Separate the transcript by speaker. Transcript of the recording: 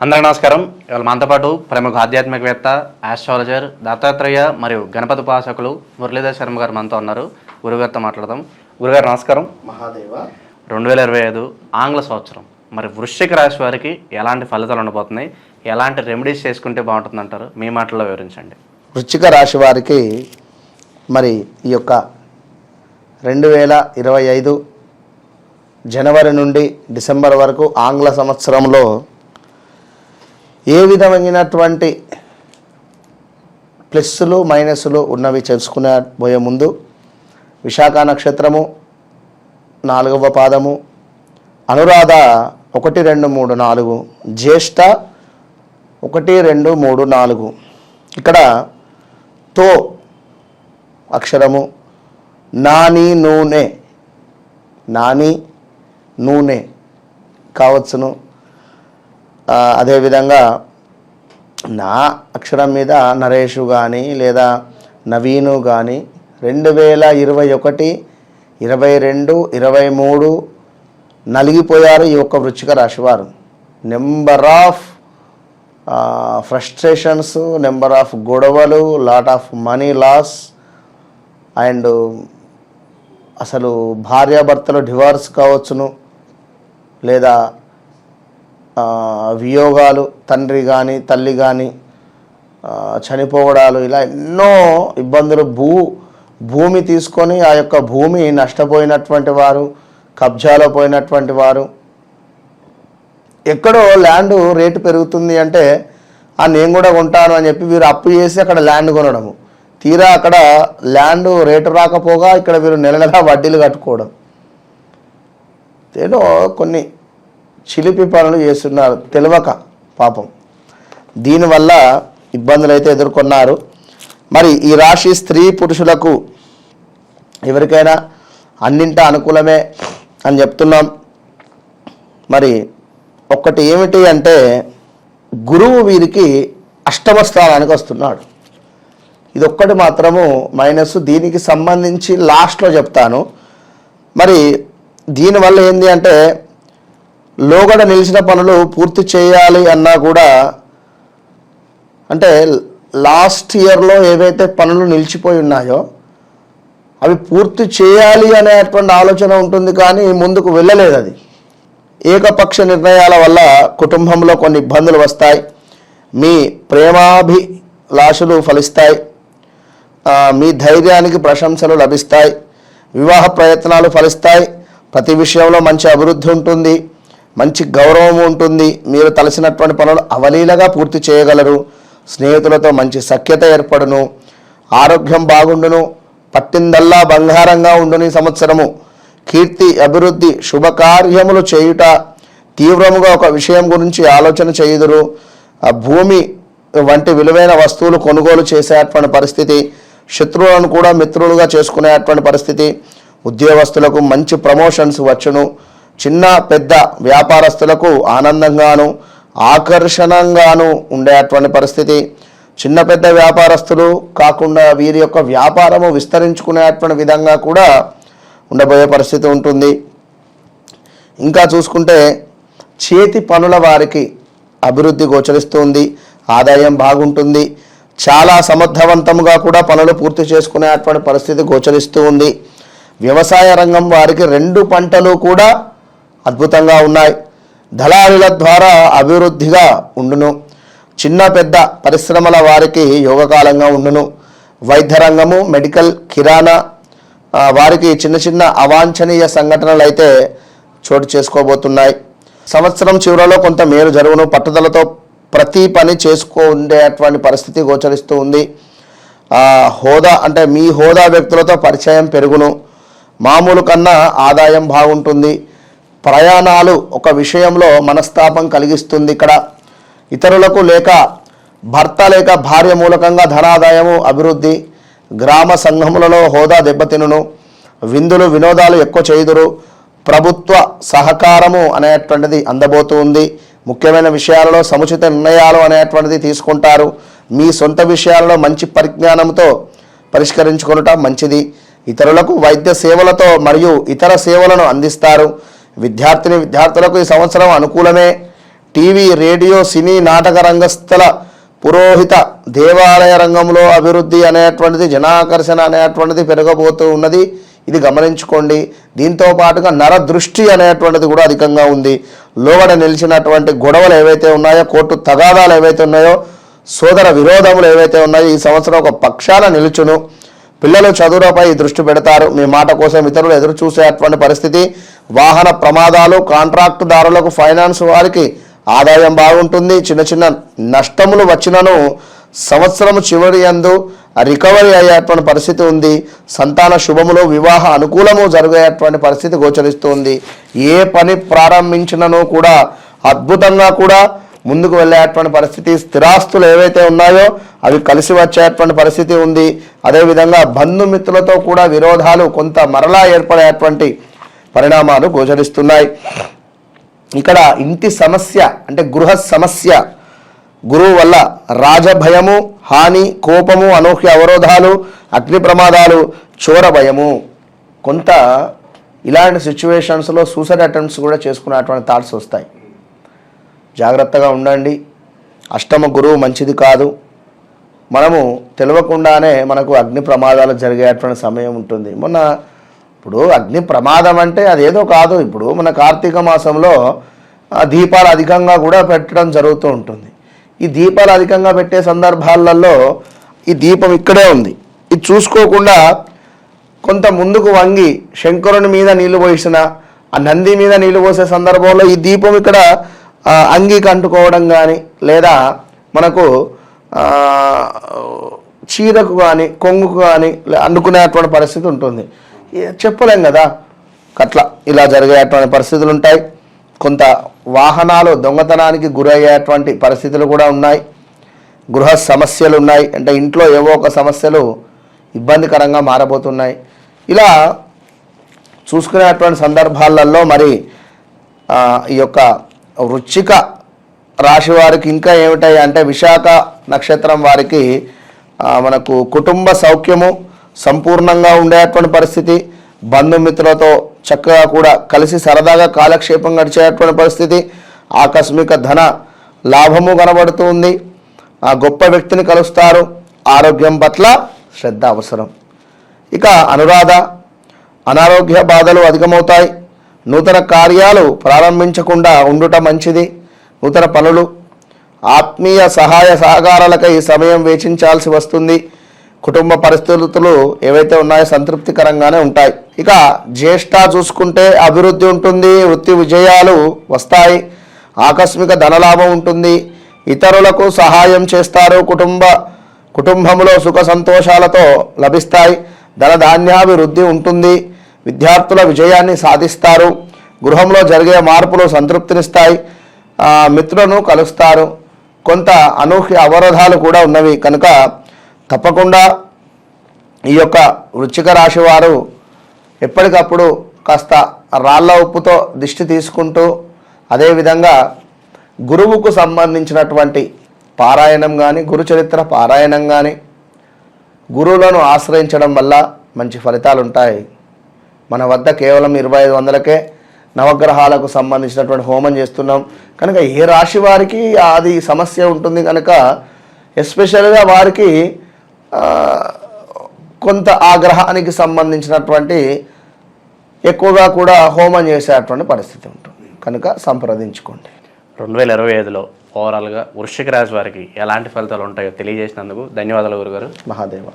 Speaker 1: అందరికీ నమస్కారం. ఇవాళ మనతో పాటు ప్రముఖ ఆధ్యాత్మికవేత్త ఆస్ట్రాలజర్ దత్తాత్రేయ మరియు గణపతి ఉపాసకులు మురళీధర్ శర్మ గారు మనతో ఉన్నారు. గురుగారితో మాట్లాడదాం. గురుగారు నమస్కారం.
Speaker 2: మహాదేవ.
Speaker 1: రెండు వేల ఇరవై ఐదు ఆంగ్ల సంవత్సరం. మరి వృశ్చిక రాశి వారికి ఎలాంటి ఫలితాలు ఉండబోతున్నాయి? ఎలాంటి రెమెడీస్ చేసుకుంటే బాగుంటుంది అంటారు మీ మాటల్లో వివరించండి.
Speaker 2: వృశ్చిక రాశి వారికి మరి ఈ యొక్క రెండు వేల ఇరవై ఐదు జనవరి నుండి డిసెంబర్ వరకు ఆంగ్ల సంవత్సరంలో ఏ విధమైనటువంటి ప్లస్సులు మైనస్లు ఉన్నవి తెలుసుకునే పోయే ముందు విశాఖ నక్షత్రము నాలుగవ పాదము అనురాధ ఒకటి రెండు మూడు నాలుగు జ్యేష్ఠ ఒకటి రెండు మూడు నాలుగు. ఇక్కడ తో అక్షరము నాని నూనె. నాని నూనె కావచ్చును. అదేవిధంగా నా అక్షరం మీద నరేషు కానీ లేదా నవీను కానీ రెండు వేల ఇరవై ఒకటి ఇరవై రెండు ఇరవై మూడు నలిగిపోయారు ఈ యొక్క వృచ్చిక రాశివారు number of frustrations number of గొడవలు lot of money loss and అసలు భార్యాభర్తలు డివార్స్ కావచ్చును లేదా వియోగాలు తండ్రి కానీ తల్లి కానీ చనిపోవడాలు ఇలా ఎన్నో ఇబ్బందులు భూ భూమి తీసుకొని ఆ యొక్క భూమి నష్టపోయినటువంటి వారు కబ్జాలో పోయినటువంటి వారు. ఎక్కడో ల్యాండ్ రేటు పెరుగుతుంది అంటే ఆ నేను కూడా కొంటాను అని చెప్పి వీరు అప్పు చేసి అక్కడ ల్యాండ్ కొనడము. తీరా అక్కడ ల్యాండ్ రేటు రాకపోగా ఇక్కడ వీరు నెల నెల వడ్డీలు కట్టుకోవడం. ఏదో కొన్ని చిలిపి పనులు చేస్తున్నారు. తెలియక పాపం. దీనివల్ల ఇబ్బందులు అయితే ఎదుర్కొన్నారు. మరి ఈ రాశి స్త్రీ పురుషులకు ఎవరికైనా అన్నింట అనుకూలమే అని చెప్తున్నాం. మరి ఒక్కటి ఏమిటి అంటే గురువు వీరికి అష్టమ స్థానానికి వస్తున్నాడు. ఇది ఒక్కటి మాత్రము మైనస్ దీనికి సంబంధించి లాస్ట్లో చెప్తాను. మరి దీనివల్ల ఏంటి అంటే లోగడ నిలిచిన పనులు పూర్తి చేయాలి అన్నా కూడా అంటే లాస్ట్ ఇయర్లో ఏవైతే పనులు నిలిచిపోయి ఉన్నాయో అవి పూర్తి చేయాలి అనేటువంటి ఆలోచన ఉంటుంది కానీ ముందుకు వెళ్ళలేదు అది. ఏకపక్ష నిర్ణయాల వల్ల కుటుంబంలో కొన్ని ఇబ్బందులు వస్తాయి. మీ ప్రేమాభిలాషలు ఫలిస్తాయి. మీ ధైర్యానికి ప్రశంసలు లభిస్తాయి. వివాహ ప్రయత్నాలు ఫలిస్తాయి. ప్రతి విషయంలో మంచి అభివృద్ధి ఉంటుంది. మంచి గౌరవం ఉంటుంది. మీరు తలసినటువంటి పనులు అవలీలగా పూర్తి చేయగలరు. స్నేహితులతో మంచి సఖ్యత ఏర్పడును. ఆరోగ్యం బాగుండును. పట్టిందల్లా బంగారంగా ఉండును ఈ సంవత్సరము. కీర్తి అభివృద్ధి శుభకార్యములు చేయుట తీవ్రముగా ఒక విషయం గురించి ఆలోచన చేయుదురు. భూమి వంటి విలువైన వస్తువులు కొనుగోలు చేసేటువంటి పరిస్థితి శత్రువులను కూడా మిత్రులుగా చేసుకునేటువంటి పరిస్థితి ఉద్యోగస్తులకు మంచి ప్రమోషన్స్ వచ్చును. చిన్న పెద్ద వ్యాపారస్తులకు ఆనందంగాను ఆకర్షణంగాను ఉండేటువంటి పరిస్థితి. చిన్న పెద్ద వ్యాపారస్తులు కాకుండా వీరి యొక్క వ్యాపారము విస్తరించుకునేటువంటి విధంగా కూడా ఉండబోయే పరిస్థితి ఉంటుంది. ఇంకా చూసుకుంటే చేతి పనుల వారికి అభివృద్ధి గోచరిస్తుంది. ఆదాయం బాగుంటుంది. చాలా సమర్థవంతంగా కూడా పనులు పూర్తి చేసుకునేటువంటి పరిస్థితి గోచరిస్తూ ఉంది. వ్యవసాయ రంగం వారికి రెండు పంటలు కూడా అద్భుతంగా ఉన్నాయి. దళారుల ద్వారా అభివృద్ధిగా ఉండును. చిన్న పెద్ద పరిశ్రమల వారికి యోగకాలంగా ఉండును. వైద్య రంగము మెడికల్ కిరాణా వారికి చిన్న చిన్న అవాంఛనీయ సంఘటనలు అయితే చోటు చేసుకోబోతున్నాయి. సంవత్సరం చివరలో కొంత మేలు జరుగును. పట్టుదలతో ప్రతి పని చేసుకుండేటువంటి పరిస్థితి గోచరిస్తూ ఉంది. హోదా అంటే మీ హోదా వ్యక్తులతో పరిచయం పెరుగును. మామూలు కన్నా ఆదాయం బాగుంటుంది. ప్రయాణాలు ఒక విషయంలో మనస్తాపం కలిగిస్తుంది ఇక్కడ. ఇతరులకు లేక భర్త లేక భార్య మూలకంగా ధనాదాయము అభివృద్ధి గ్రామ సంఘములలో హోదా దెబ్బతినును విందులు వినోదాలు ఎక్కువ చేయుదురు ప్రభుత్వ సహకారము అనేటువంటిది అందబోతూ ఉంది. ముఖ్యమైన విషయాలలో సముచిత నిర్ణయాలు అనేటువంటిది తీసుకుంటారు. మీ సొంత విషయాలలో మంచి పరిజ్ఞానంతో పరిష్కరించుకొనుట మంచిది. ఇతరులకు వైద్య సేవలతో మరియు ఇతర సేవలను అందిస్తారు. విద్యార్థిని విద్యార్థులకు ఈ సంవత్సరం అనుకూలమే. టీవీ రేడియో సినీ నాటక రంగస్థల పురోహిత దేవాలయ రంగంలో అభివృద్ధి అనేటువంటిది జనాకర్షణ అనేటువంటిది పెరగబోతూ ఉన్నది. ఇది గమనించుకోండి. దీంతో పాటుగా నరదృష్టి అనేటువంటిది కూడా అధికంగా ఉంది. లోగడ నిలిచినటువంటి గొడవలు ఏవైతే ఉన్నాయో కోర్టు తగాదాలు ఏవైతే ఉన్నాయో సోదర విరోధములు ఏవైతే ఉన్నాయో ఈ సంవత్సరం ఒక పక్షాన నిలుచును. పిల్లలు చదువులపై దృష్టి పెడతారు. మీ మాట కోసం ఇతరులు ఎదురు చూసేటువంటి పరిస్థితి. వాహన ప్రమాదాలు కాంట్రాక్టుదారులకు ఫైనాన్స్ వారికి ఆదాయం బాగుంటుంది. చిన్న చిన్న నష్టములు వచ్చినను సంవత్సరం చివరి యందు రికవరీ అయ్యేటువంటి పరిస్థితి ఉంది. సంతాన శుభములు వివాహ అనుకూలము జరిగేటువంటి పరిస్థితి గోచరిస్తుంది. ఏ పని ప్రారంభించినను కూడా అద్భుతంగా కూడా ముందుకు వెళ్ళేటువంటి పరిస్థితి స్థిరాస్తులు ఏవైతే ఉన్నాయో అవి కలిసి వచ్చేటువంటి పరిస్థితి ఉంది. అదేవిధంగా బంధుమిత్రులతో కూడా విరోధాలు కొంత మరలా ఏర్పడేటువంటి పరిణామాలు గోచరిస్తున్నాయి. ఇక్కడ ఇంటి సమస్య అంటే గృహ సమస్య గురువు వల్ల రాజభయము హాని కోపము అనూహ్య అవరోధాలు అగ్ని ప్రమాదాలు చోర భయము. కొంత ఇలాంటి సిచ్యువేషన్స్లో సూసైడ్ అటెంప్ట్స్ కూడా చేసుకునేటువంటి థాట్స్ వస్తాయి. జాగ్రత్తగా ఉండండి. అష్టమ గురువు మంచిది కాదు. మనము తెలియకుండానే మనకు అగ్ని ప్రమాదాలు జరిగేటువంటి సమయం ఉంటుంది. మొన్న ఇప్పుడు అగ్ని ప్రమాదం అంటే అదేదో కాదు. ఇప్పుడు మన కార్తీక మాసంలో దీపాలు అధికంగా కూడా పెట్టడం జరుగుతూ ఉంటుంది. ఈ దీపాలు అధికంగా పెట్టే సందర్భాలలో ఈ దీపం ఇక్కడే ఉంది. ఇది చూసుకోకుండా కొంత ముందుకు వంగి శంకరుని మీద నీళ్ళు పోసిన ఆ నంది మీద నీళ్ళు పోసే సందర్భంలో ఈ దీపం ఇక్కడ అంగీకి అంటుకోవడం కానీ లేదా మనకు చీరకు కానీ కొంగుకు కానీ అండుకునేటువంటి పరిస్థితి ఉంటుంది. చెప్పలేం కదా. అట్లా ఇలా జరిగేటువంటి పరిస్థితులు ఉంటాయి. కొంత వాహనాలు దొంగతనానికి గురయ్యేటువంటి పరిస్థితులు కూడా ఉన్నాయి. గృహ సమస్యలు ఉన్నాయి. అంటే ఇంట్లో ఏవో ఒక సమస్యలు ఇబ్బందికరంగా మారబోతున్నాయి. ఇలా చూసుకునేటువంటి సందర్భాలలో మరి ఈ యొక్క వృచ్చిక రాశి వారికి ఇంకా ఏమిటాయి అంటే విశాఖ నక్షత్రం వారికి మనకు కుటుంబ సౌఖ్యము సంపూర్ణంగా ఉండేటువంటి పరిస్థితి. బంధుమిత్రులతో చక్కగా కూడా కలిసి సరదాగా కాలక్షేపం గడిచేటువంటి పరిస్థితి. ఆకస్మిక ధన లాభము కనబడుతుంది ఆ గొప్ప వ్యక్తిని కలుస్తారు. ఆరోగ్యం పట్ల శ్రద్ధ అవసరం. ఇక అనురాధ అనారోగ్య బాధలు అధికమవుతాయి. నూతన కార్యాలు ప్రారంభించకుండా ఉండుట మంచిది. నూతన పనులు. ఆత్మీయ సహాయ సహకారాలకై సమయం వేచించాల్సి వస్తుంది. కుటుంబ పరిస్థితులు ఏవైతే ఉన్నాయో సంతృప్తికరంగానే ఉంటాయి. ఇక జ్యేష్ఠ చూసుకుంటే అభివృద్ధి ఉంటుంది వృత్తి విజయాలు వస్తాయి. ఆకస్మిక ధనలాభం ఉంటుంది. ఇతరులకు సహాయం చేస్తారు. కుటుంబ కుటుంబంలో సుఖ సంతోషాలతో లభిస్తాయి. ధనధాన్యాభివృద్ధి ఉంటుంది. విద్యార్థుల విజయాన్ని సాధిస్తారు. గృహంలో జరిగే మార్పులు సంతృప్తినిస్తాయి. మిత్రులను కలుస్తారు. కొంత అనూహ్య అవరోధాలు కూడా ఉన్నవి. కనుక తప్పకుండా ఈ యొక్క వృచ్చిక రాశి వారు ఎప్పటికప్పుడు కాస్త రాళ్ళ ఉప్పుతో దిష్టి తీసుకుంటూ అదేవిధంగా గురువుకు సంబంధించినటువంటి పారాయణం కానీ గురుచరిత్ర పారాయణం కానీ గురువులను ఆశ్రయించడం వల్ల మంచి ఫలితాలు ఉంటాయి మన వద్ద కేవలం ఇరవై ఐదు వందలకే నవగ్రహాలకు సంబంధించినటువంటి హోమం చేస్తున్నాం. కనుక ఏ రాశి వారికి అది సమస్య ఉంటుంది కనుక ఎస్పెషల్గా వారికి కొంత ఆ గ్రహానికి సంబంధించినటువంటి ఎక్కువగా కూడా హోమం చేసేటువంటి పరిస్థితి ఉంటుంది. కనుక సంప్రదించుకోండి.
Speaker 1: రెండు వేల ఇరవై ఐదులో ఓవరాల్గా వృశ్చిక రాశి వారికి ఎలాంటి ఫలితాలు ఉంటాయో తెలియజేసినందుకు ధన్యవాదాలు గురుగారు.
Speaker 2: మహాదేవ.